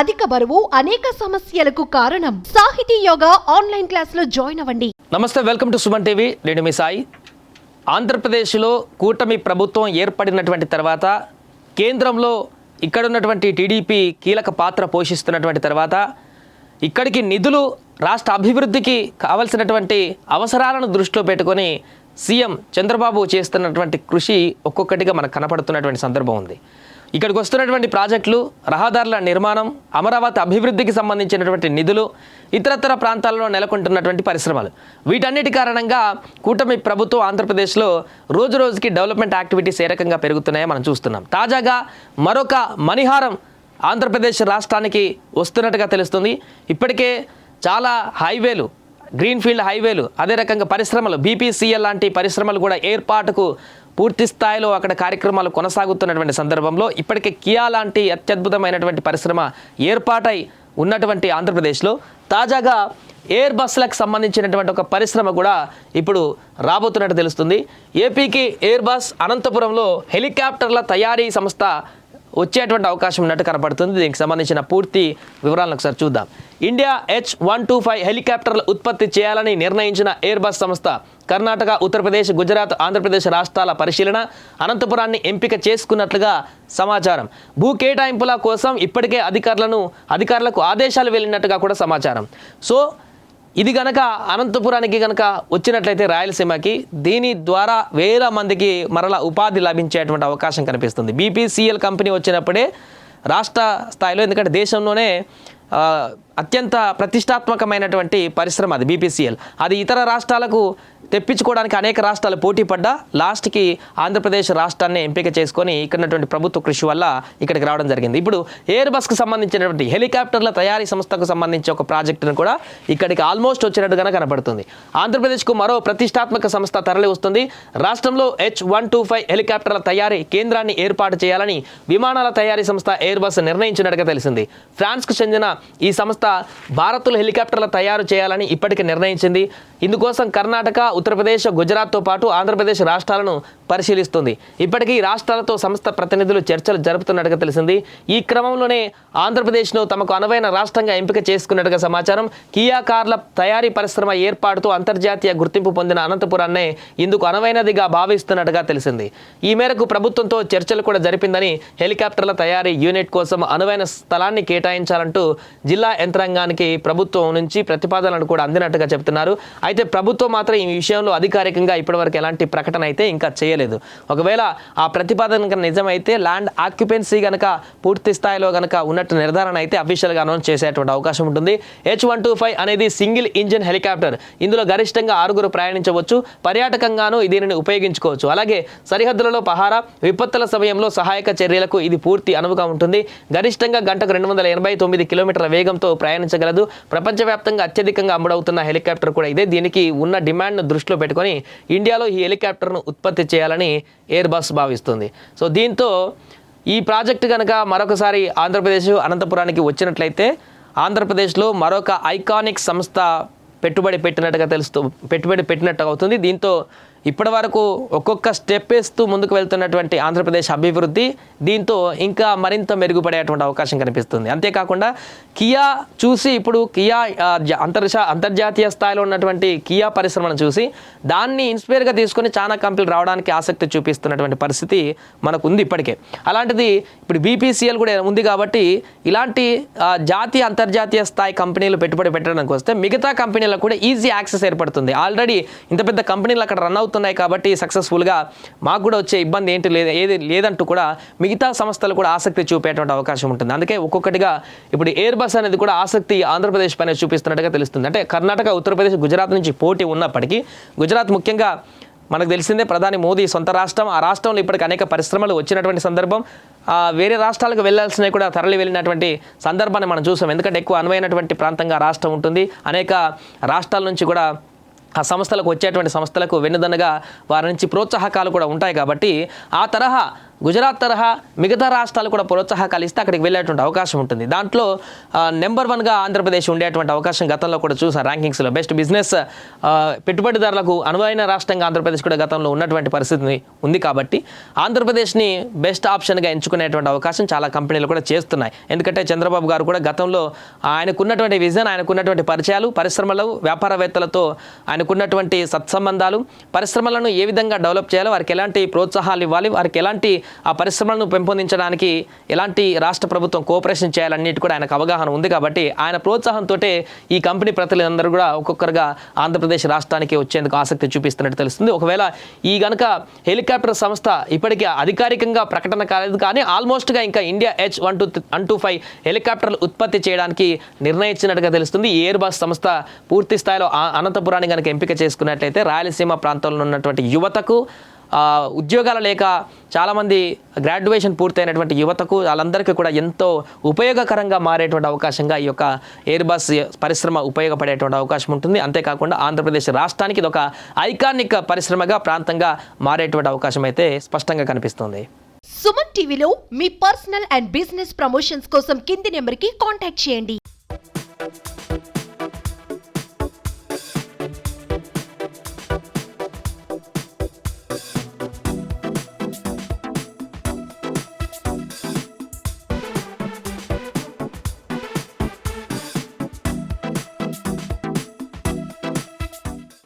అధిక బరువు అనేక సమస్యలకు కారణం. సాహితీ యోగా ఆన్లైన్ క్లాసులో జాయిన్ అవ్వండి. నమస్తే వెల్కమ్ టు సుమన్ టీవీ. నేను మీ సాయి. ఆంధ్రప్రదేశ్లో కూటమి ప్రభుత్వం ఏర్పడినటువంటి తర్వాత కేంద్రంలో ఇక్కడ ఉన్నటువంటి టీడీపీ కీలక పాత్ర పోషిస్తున్నటువంటి తర్వాత ఇక్కడికి నిధులు రాష్ట్ర అభివృద్ధికి కావలసినటువంటి అవసరాలను దృష్టిలో పెట్టుకొని సీఎం చంద్రబాబు చేస్తున్నటువంటి కృషి ఒక్కొక్కటిగా మనకు కనపడుతున్నటువంటి సందర్భం ఉంది. ఇక్కడికి వస్తున్నటువంటి ప్రాజెక్టులు రహదారుల నిర్మాణం అమరావతి అభివృద్ధికి సంబంధించినటువంటి నిధులు ఇతరతర ప్రాంతాల్లో నెలకొంటున్నటువంటి పరిశ్రమలు. వీటన్నిటి కారణంగా కూటమి ప్రభుత్వం ఆంధ్రప్రదేశ్లో రోజు రోజుకి డెవలప్మెంట్ యాక్టివిటీస్ ఏ రకంగా పెరుగుతున్నాయో మనం చూస్తున్నాం. తాజాగా మరొక మణిహారం ఆంధ్రప్రదేశ్ రాష్ట్రానికి వస్తున్నట్టుగా తెలుస్తుంది. ఇప్పటికే చాలా హైవేలు గ్రీన్ఫీల్డ్ హైవేలు అదే రకంగా పరిశ్రమలు బీపీసీఎల్ లాంటి పరిశ్రమలు కూడా ఏర్పాటుకు పూర్తి స్థాయిలో అక్కడ కార్యక్రమాలు కొనసాగుతున్నటువంటి సందర్భంలో ఇప్పటికే కియా లాంటి అత్యద్భుతమైనటువంటి పరిశ్రమ ఏర్పాటై ఉన్నటువంటి ఆంధ్రప్రదేశ్లో తాజాగా ఎయిర్ బస్లకు సంబంధించినటువంటి ఒక పరిశ్రమ కూడా ఇప్పుడు రాబోతున్నట్టు తెలుస్తుంది. ఏపీకి ఎయిర్ బస్ అనంతపురంలో హెలికాప్టర్ల తయారీ సంస్థ వచ్చేటువంటి అవకాశం ఉన్నట్టు కనపడుతుంది. దీనికి సంబంధించిన పూర్తి వివరాలను ఒకసారి చూద్దాం. India H one two five హెలికాప్టర్లు ఉత్పత్తి చేయాలని నిర్ణయించిన ఎయిర్ బస్ సంస్థ కర్ణాటక ఉత్తరప్రదేశ్ గుజరాత్ ఆంధ్రప్రదేశ్ రాష్ట్రాల పరిశీలన అనంతపురాన్ని ఎంపిక చేసుకున్నట్లుగా సమాచారం. భూ కేటాయింపుల కోసం ఇప్పటికే అధికారులను అధికారులకు ఆదేశాలు వెళ్ళినట్టుగా కూడా సమాచారం. సో ఇది గనక అనంతపురానికి గనక వచ్చినట్లయితే రాయలసీమకి దీని ద్వారా వేల మందికి మరలా ఉపాధి లభించేటువంటి అవకాశం కనిపిస్తుంది. బీపీసీఎల్ కంపెనీ వచ్చినప్పుడే రాష్ట్ర స్థాయిలో ఎందుకంటే దేశంలోనే అత్యంత ప్రతిష్టాత్మకమైనటువంటి పరిశ్రమ అది బీపీసీఎల్ అది ఇతర రాష్ట్రాలకు తెప్పించుకోవడానికి అనేక రాష్ట్రాలు పోటీ పడ్డా లాస్ట్కి ఆంధ్రప్రదేశ్ రాష్ట్రాన్ని ఎంపిక చేసుకొని ఇక్కడటువంటి ప్రభుత్వ కృషి వల్ల ఇక్కడికి రావడం జరిగింది. ఇప్పుడు ఎయిర్ బస్కు సంబంధించినటువంటి హెలికాప్టర్ల తయారీ సంస్థకు సంబంధించి ఒక ప్రాజెక్టును కూడా ఇక్కడికి ఆల్మోస్ట్ వచ్చినట్టుగానే కనపడుతుంది. ఆంధ్రప్రదేశ్కు మరో ప్రతిష్టాత్మక సంస్థ తరలి వస్తుంది. రాష్ట్రంలో హెచ్ వన్ టూ ఫైవ్ హెలికాప్టర్ల తయారీ కేంద్రాన్ని ఏర్పాటు చేయాలని విమానాల తయారీ సంస్థ ఎయిర్ బస్ నిర్ణయించినట్టుగా తెలిసింది. ఫ్రాన్స్కు చెందిన ఈ సంస్థ భారత్లో హెలికాప్టర్లు తయారు చేయాలని ఇప్పటికే నిర్ణయించింది ఇందుకోసం కర్ణాటక ఉత్తరప్రదేశ్ గుజరాత్తో పాటు ఆంధ్రప్రదేశ్ రాష్ట్రాలను పరిశీలిస్తుంది. ఇప్పటికీ ఈ రాష్ట్రాలతో సంస్థ ప్రతినిధులు చర్చలు జరుపుతున్నట్టుగా తెలిసింది. ఈ క్రమంలోనే ఆంధ్రప్రదేశ్ను తమకు అనువైన రాష్ట్రంగా ఎంపిక చేసుకున్నట్టుగా సమాచారం. కియా కార్ల తయారీ పరిశ్రమ ఏర్పాటుతో అంతర్జాతీయ గుర్తింపు పొందిన అనంతపురాన్నే ఇందుకు అనువైనదిగా భావిస్తున్నట్టుగా తెలిసింది. ఈ మేరకు ప్రభుత్వంతో చర్చలు కూడా జరిపిందని హెలికాప్టర్ల తయారీ యూనిట్ కోసం అనువైన స్థలాన్ని కేటాయించాలంటూ జిల్లా యంత్రాంగానికి ప్రభుత్వం నుంచి ప్రతిపాదనలు కూడా అందినట్టుగా చెబుతున్నారు. అయితే ప్రభుత్వం మాత్రం ఈ విషయంలో అధికారికంగా ఇప్పటివరకు ఎలాంటి ప్రకటన అయితే ఇంకా చేయలేదు. ఒకవేళ ఆ ప్రతిపాదన కనుక నిజమైతే ల్యాండ్ ఆక్యుపెన్సీ కనుక పూర్తి స్థాయిలో కనుక ఉన్నట్టు నిర్ధారణ అయితే అఫీషియల్గా అనౌన్స్ చేసేటువంటి అవకాశం ఉంటుంది. హెచ్ వన్ టూ ఫైవ్ అనేది సింగిల్ ఇంజిన్ హెలికాప్టర్. ఇందులో గరిష్టంగా ఆరుగురు ప్రయాణించవచ్చు. పర్యాటకంగాను దీనిని ఉపయోగించుకోవచ్చు. అలాగే సరిహద్దులలో పహారా విపత్తుల సమయంలో సహాయక చర్యలకు ఇది పూర్తి అనువుగా ఉంటుంది. గరిష్టంగా గంటకు రెండు వందల ఎనభై తొమ్మిది కిలోమీటర్ల వేగంతో ప్రయాణించగలదు. ప్రపంచవ్యాప్తంగా అత్యధికంగా అమ్ముడవుతున్న హెలికాప్టర్ కూడా ఇదే. దీనికి ఉన్న డిమాండ్ను దృష్టిలో పెట్టుకొని ఇండియాలో ఈ హెలికాప్టర్ను ఉత్పత్తి చేయాలని ఎయిర్ బస్ భావిస్తుంది. సో దీంతో ఈ ప్రాజెక్టు కనుక మరొకసారి ఆంధ్రప్రదేశ్ అనంతపురానికి వచ్చినట్లయితే ఆంధ్రప్రదేశ్లో మరొక ఐకానిక్ సంస్థ పెట్టుబడి పెట్టినట్టుగా తెలుస్తూ పెట్టుబడి పెట్టినట్టు అవుతుంది. దీంతో ఇప్పటి వరకు ఒక్కొక్క స్టెప్ వేస్తూ ముందుకు వెళ్తున్నటువంటి ఆంధ్రప్రదేశ్ అభివృద్ధి దీంతో ఇంకా మరింత మెరుగుపడేటువంటి అవకాశం కనిపిస్తుంది. అంతేకాకుండా కియా చూసి ఇప్పుడు కియా జ- అంతర్జా అంతర్జాతీయ స్థాయిలో ఉన్నటువంటి కియా పరిశ్రమను చూసి దాన్ని ఇన్స్పైర్గా తీసుకొని చాలా కంపెనీలు రావడానికి ఆసక్తి చూపిస్తున్నటువంటి పరిస్థితి మనకు ఉంది ఇప్పటికే. అలాంటిది ఇప్పుడు బీపీసీఎల్ కూడా ఉంది కాబట్టి ఇలాంటి జాతీయ అంతర్జాతీయ స్థాయి కంపెనీలు పెట్టుబడి పెట్టడానికి వస్తే మిగతా కంపెనీలకు కూడా ఈజీ యాక్సెస్ ఏర్పడుతుంది. ఆల్రెడీ ఇంత పెద్ద కంపెనీలు అక్కడ రన్ అవుతున్నాయి కాబట్టి సక్సెస్ఫుల్గా మాకు కూడా వచ్చే ఇబ్బంది ఏంటి లేదు ఏది లేదంటూ కూడా మిగతా సంస్థలు కూడా ఆసక్తి చూపేటువంటి అవకాశం ఉంటుంది. అందుకే ఒక్కొక్కటిగా ఇప్పుడు ఎయిర్ బస్ అనేది కూడా ఆసక్తి ఆంధ్రప్రదేశ్ పైన చూపిస్తున్నట్టుగా తెలుస్తుంది. అంటే కర్ణాటక ఉత్తరప్రదేశ్ గుజరాత్ నుంచి పోటీ ఉన్నప్పటికీ గుజరాత్ ముఖ్యంగా మనకు తెలిసిందే ప్రధాని మోదీ సొంత రాష్ట్రం. ఆ రాష్ట్రంలో ఇప్పటికి అనేక పరిశ్రమలు వచ్చినటువంటి సందర్భం. ఆ, వేరే రాష్ట్రాలకు వెళ్ళాల్సినవి కూడా తరలి వెళ్ళినటువంటి సందర్భాన్ని మనం చూసాం. ఎందుకంటే ఎక్కువ అనువైనటువంటి ప్రాంతంగా రాష్ట్రం ఉంటుంది. అనేక రాష్ట్రాల నుంచి కూడా ఆ సంస్థలకు వచ్చేటువంటి సంస్థలకు వెన్నుదన్నుగా వారి నుంచి ప్రోత్సాహకాలు కూడా ఉంటాయి కాబట్టి ఆ తరహా గుజరాత్ తరహా మిగతా రాష్ట్రాలు కూడా ప్రోత్సాహకాలు ఇస్తే అక్కడికి వెళ్ళేటువంటి అవకాశం ఉంటుంది. దాంట్లో నెంబర్ వన్గా ఆంధ్రప్రదేశ్ ఉండేటువంటి అవకాశం గతంలో కూడా చూసాం. ర్యాంకింగ్స్లో బెస్ట్ బిజినెస్ పెట్టుబడిదారులకు అనువైన రాష్ట్రంగా ఆంధ్రప్రదేశ్ కూడా గతంలో ఉన్నటువంటి పరిస్థితి ఉంది కాబట్టి ఆంధ్రప్రదేశ్ని బెస్ట్ ఆప్షన్గా ఎంచుకునేటువంటి అవకాశం చాలా కంపెనీలు కూడా చేస్తున్నాయి. ఎందుకంటే చంద్రబాబు గారు కూడా గతంలో ఆయనకున్నటువంటి విజన్ ఆయనకున్నటువంటి పరిచయాలు పరిశ్రమలు వ్యాపారవేత్తలతో ఆయనకున్నటువంటి సత్సంబంధాలు పరిశ్రమలను ఏ విధంగా డెవలప్ చేయాలో వారికి ఎలాంటి ప్రోత్సాహాలు ఇవ్వాలి వారికి ఎలాంటి ఆ పరిశ్రమలను పెంపొందించడానికి ఎలాంటి రాష్ట్ర ప్రభుత్వం కోఆపరేషన్ చేయాలన్నిటి కూడా ఆయనకు అవగాహన ఉంది కాబట్టి ఆయన ప్రోత్సాహంతో ఈ కంపెనీ ప్రతినిధులందరూ కూడా ఒక్కొక్కరుగా ఆంధ్రప్రదేశ్ రాష్ట్రానికి వచ్చేందుకు ఆసక్తి చూపిస్తున్నట్టు తెలుస్తుంది. ఒకవేళ ఈ గనక హెలికాప్టర్ సంస్థ ఇప్పటికీ అధికారికంగా ప్రకటన కాలేదు కానీ ఆల్మోస్ట్గా ఇంకా India H one two one two five హెలికాప్టర్లు ఉత్పత్తి చేయడానికి నిర్ణయించినట్టుగా తెలుస్తుంది. ఈ ఎయిర్ బస్ సంస్థ పూర్తి స్థాయిలో ఆ- అనంతపురాన్ని కనుక ఎంపిక చేసుకున్నట్లయితే రాయలసీమ ప్రాంతంలో ఉన్నటువంటి యువతకు ఉద్యోగాలు లేక చాలామంది గ్రాడ్యుయేషన్ పూర్తయినటువంటి యువతకు వాళ్ళందరికీ కూడా ఎంతో ఉపయోగకరంగా మారేటువంటి అవకాశంగా ఈ యొక్క ఎయిర్ బస్ పరిశ్రమ ఉపయోగపడేటువంటి అవకాశం ఉంటుంది. అంతేకాకుండా ఆంధ్రప్రదేశ్ రాష్ట్రానికి ఇది ఒక ఐకానిక్ పరిశ్రమగా ప్రాంతంగా మారేటువంటి అవకాశం అయితే స్పష్టంగా కనిపిస్తుంది. సుమన్ టీవీలో మీ పర్సనల్ అండ్ బిజినెస్ ప్రమోషన్స్ కోసం కింది నెంబర్కి కాంటాక్ట్ చేయండి.